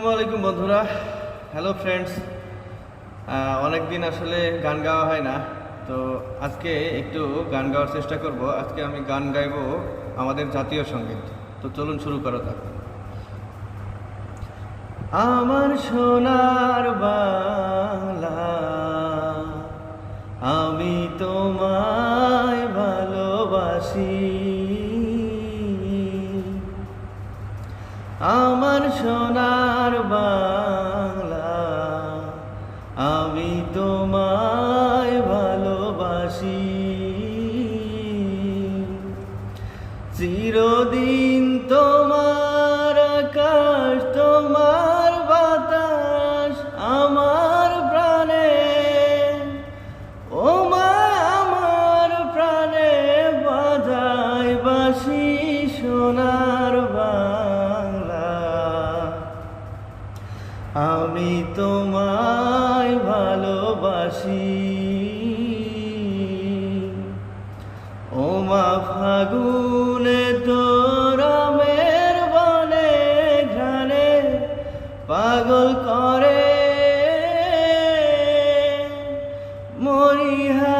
আসসালামু আলাইকুম বন্ধুরা। হ্যালো ফ্রেন্ডস অনেক দিন আসলে গান গাওয়া হয় না। তো আজকে একটু গান গাওয়ার চেষ্টা করব। আজকে আমি গান গাইবো আমাদের জাতীয় সংগীত। তো চলুন শুরু করা যাক। আমার সোনার বাংলা, আমি তোমায় ভালোবাসি। আমার সোনার বাংলা। আমি তোমায় ভালোবাসি। চিরদিন তোমার আকাশ তোমার আমি তোমায় ভালোবাসি। ও মা ফাগুনে তোরামের বনে ঘানে পাগল করে। মরিহায়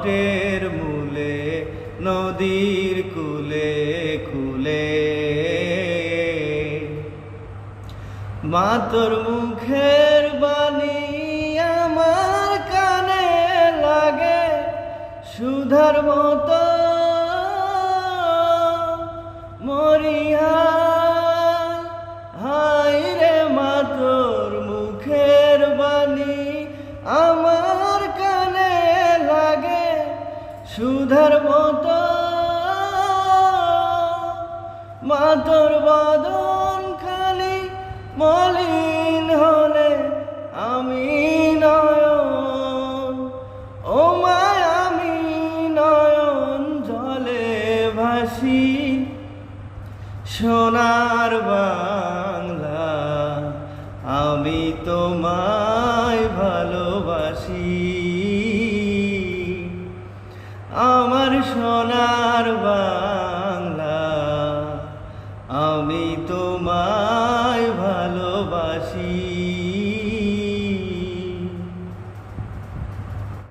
বটের মূলে, নদীর কুলে কুলে। মা তোর মুখের বাণী আমার কানে লাগে, সুধার মতো মরিয়া সুধার মতো মা তোর বদন খালি মলিন হলে আমি নয়ন, ও মা, আমি নয়ন জলে ভাসি সোনার বাংলা, আমি তোমায় ভালোবাসি। আমার সোনার বাংলা